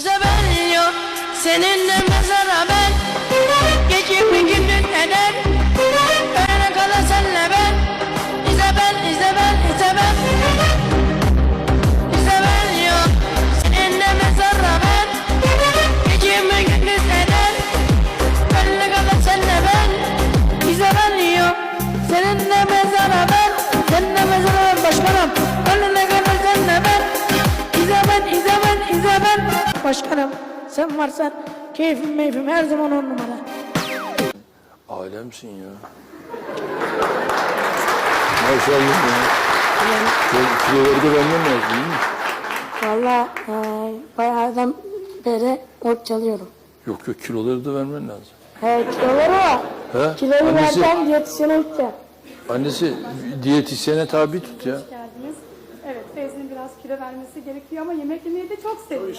Bize ben yok. Seninle mezara ben Başkanım sen varsan keyfim meyfim her zaman on numara. Alemsin ya. Maşallah ya. Sen kiloları da benden lazım değil mi? Valla e, bayağıdan beri ot çalıyorum. Yok yok kiloları da vermen lazım. He kiloları var. He? Kiloyu Annesi, verden diyetisyene gideceğim. annesi diyetisyene tabi tut ya. geldiniz. Evet Feyzi'nin biraz kilo vermesi gerekiyor ama yemek yemeyi de çok seviyor.